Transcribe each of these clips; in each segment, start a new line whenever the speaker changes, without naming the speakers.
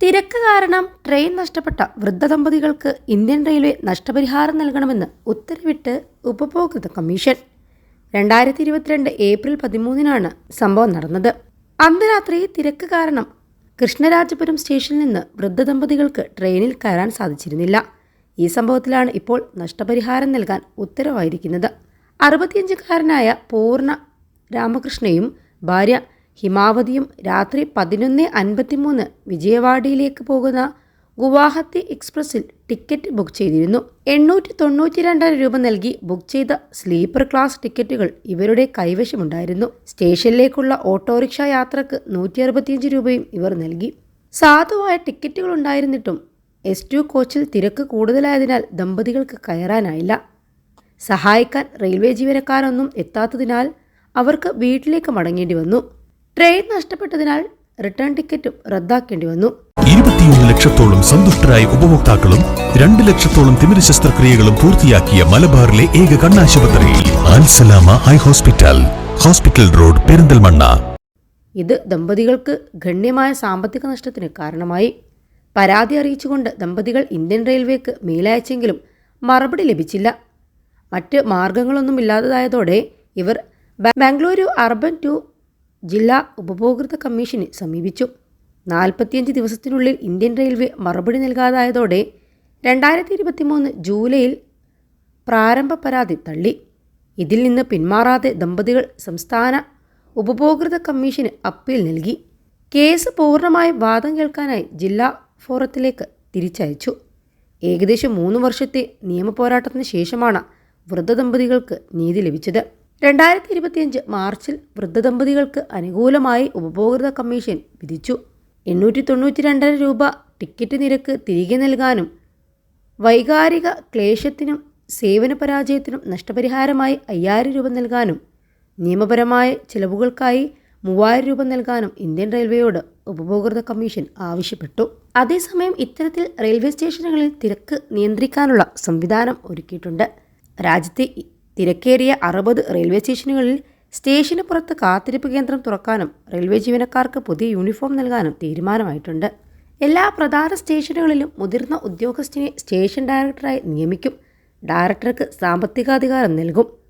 തിരക്ക് കാരണം ട്രെയിൻ നഷ്ടപ്പെട്ട വൃദ്ധ ദമ്പതികൾക്ക് ഇന്ത്യൻ റെയിൽവേ നഷ്ടപരിഹാരം നൽകണമെന്ന് ഉത്തരവിട്ട് ഉപഭോക്തൃ കമ്മീഷൻ. രണ്ടായിരത്തി ഇരുപത്തിരണ്ട് ഏപ്രിൽ പതിമൂന്നിനാണ് സംഭവം നടന്നത്. അന്ന് രാത്രി തിരക്ക് കാരണം കൃഷ്ണരാജപുരം സ്റ്റേഷനിൽ നിന്ന് വൃദ്ധ ദമ്പതികൾക്ക് ട്രെയിനിൽ കയറാൻ സാധിച്ചിരുന്നില്ല. ഈ സംഭവത്തിലാണ് ഇപ്പോൾ നഷ്ടപരിഹാരം നൽകാൻ ഉത്തരവായിരിക്കുന്നത്. അറുപത്തിയഞ്ചുകാരനായ പൂർണ രാമകൃഷ്ണയും ഭാര്യ ഹിമാവതിയും രാത്രി പതിനൊന്ന് അൻപത്തിമൂന്ന് വിജയവാഡയിലേക്ക് പോകുന്ന ഗുവാഹത്തി എക്സ്പ്രസിൽ ടിക്കറ്റ് ബുക്ക് ചെയ്തിരുന്നു. എണ്ണൂറ്റി തൊണ്ണൂറ്റി രണ്ടര രൂപ നൽകി ബുക്ക് ചെയ്ത സ്ലീപ്പർ ക്ലാസ് ടിക്കറ്റുകൾ ഇവരുടെ കൈവശമുണ്ടായിരുന്നു. സ്റ്റേഷനിലേക്കുള്ള ഓട്ടോറിക്ഷ യാത്രയ്ക്ക് നൂറ്റി അറുപത്തിയഞ്ച് രൂപയും ഇവർ നൽകി. സാധുവായ ടിക്കറ്റുകൾ ഉണ്ടായിരുന്നിട്ടും എസ് ടു കോച്ചിൽ തിരക്ക് കൂടുതലായതിനാൽ ദമ്പതികൾക്ക് കയറാനായില്ല. സഹായിക്കാൻ റെയിൽവേ ജീവനക്കാരൊന്നും എത്താത്തതിനാൽ അവർക്ക് വീട്ടിലേക്ക് മടങ്ങേണ്ടി വന്നു. ട്രെയിൻ നഷ്ടപ്പെട്ടതിനാൽ റിട്ടേൺ ടിക്കറ്റും റദ്ദാക്കേണ്ടി വന്നു.
ഇരുപത്തിയൊന്ന് ലക്ഷത്തോളം സന്തുഷ്ടരായ ഉപഭോക്താക്കളും രണ്ട് ലക്ഷത്തോളം തിമിര ശസ്ത്രക്രിയകളും പൂർത്തിയാക്കിയ മലബാറിലെ ഏക കണ്ണാശുപത്രി Alsalama eye hospital hospital road Perinthalmanna.
ഇത് ദമ്പതികൾക്ക് ഗണ്യമായ സാമ്പത്തിക നഷ്ടത്തിന് കാരണമായി. പരാതി അറിയിച്ചുകൊണ്ട് ദമ്പതികൾ ഇന്ത്യൻ റെയിൽവേക്ക് മെയിലയച്ചെങ്കിലും മറുപടി ലഭിച്ചില്ല. മറ്റ് മാർഗങ്ങളൊന്നുമില്ലാത്തതായതോടെ ഇവർ ബാംഗ്ലൂരു അർബൻ ടു ജില്ലാ ഉപഭോക്തൃ കമ്മീഷനെ സമീപിച്ചു. നാൽപ്പത്തിയഞ്ച് ദിവസത്തിനുള്ളിൽ ഇന്ത്യൻ റെയിൽവേ മറുപടി നൽകാതായതോടെ രണ്ടായിരത്തി ഇരുപത്തി മൂന്ന് ജൂലൈയിൽ പ്രാരംഭ പരാതി തള്ളി. ഇതിൽ നിന്ന് പിന്മാറാതെ ദമ്പതികൾ സംസ്ഥാന ഉപഭോക്തൃ കമ്മീഷന് അപ്പീൽ നൽകി. കേസ് പൂർണമായും വാദം കേൾക്കാനായി ജില്ലാ ഫോറത്തിലേക്ക് തിരിച്ചയച്ചു. ഏകദേശം മൂന്ന് വർഷത്തെ നിയമപോരാട്ടത്തിന് ശേഷമാണ് വൃദ്ധ ദമ്പതികൾക്ക് നീതി ലഭിച്ചത്. രണ്ടായിരത്തി ഇരുപത്തിയഞ്ച് മാർച്ചിൽ വൃദ്ധദമ്പതികൾക്ക് അനുകൂലമായി ഉപഭോക്തൃ കമ്മീഷൻ വിധിച്ചു. എണ്ണൂറ്റി തൊണ്ണൂറ്റി രണ്ടര രൂപ ടിക്കറ്റ് നിരക്ക് തിരികെ നൽകാനും വൈകാരിക ക്ലേശത്തിനും സേവന പരാജയത്തിനും നഷ്ടപരിഹാരമായി അയ്യായിരം രൂപ നൽകാനും നിയമപരമായ ചിലവുകൾക്കായി മൂവായിരം രൂപ നൽകാനും ഇന്ത്യൻ റെയിൽവേയോട് ഉപഭോക്തൃ കമ്മീഷൻ ആവശ്യപ്പെട്ടു. അതേസമയം ഇത്തരത്തിൽ റെയിൽവേ സ്റ്റേഷനുകളിൽ തിരക്ക് നിയന്ത്രിക്കാനുള്ള സംവിധാനം ഒരുക്കിയിട്ടുണ്ട്. രാജ്യത്തെ തിരക്കേറിയ അറുപത് റെയിൽവേ സ്റ്റേഷനുകളിൽ സ്റ്റേഷന് പുറത്ത് കാത്തിരിപ്പ് കേന്ദ്രം തുറക്കാനും റെയിൽവേ ജീവനക്കാർക്ക് പുതിയ യൂണിഫോം നൽകാനും തീരുമാനമായിട്ടുണ്ട്. എല്ലാ പ്രധാന സ്റ്റേഷനുകളിലും മുതിർന്ന ഉദ്യോഗസ്ഥനെ സ്റ്റേഷൻ ഡയറക്ടറായി നിയമിക്കും. ഡയറക്ടർക്ക് സാമ്പത്തികാധികാരം നൽകും.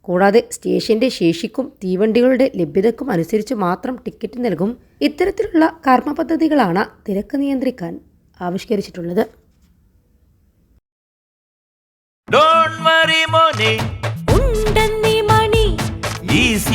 കൂടാതെ സ്റ്റേഷന്റെ ശേഷിക്കും തീവണ്ടികളുടെ ലഭ്യതക്കും അനുസരിച്ച് മാത്രം ടിക്കറ്റ് നൽകും. ഇത്തരത്തിലുള്ള കർമ്മ പദ്ധതികളാണ് തിരക്ക് നിയന്ത്രിക്കാൻ ആവിഷ്കരിച്ചിട്ടുള്ളത്.
Don't
ഉണ്ടെന്നീ മണി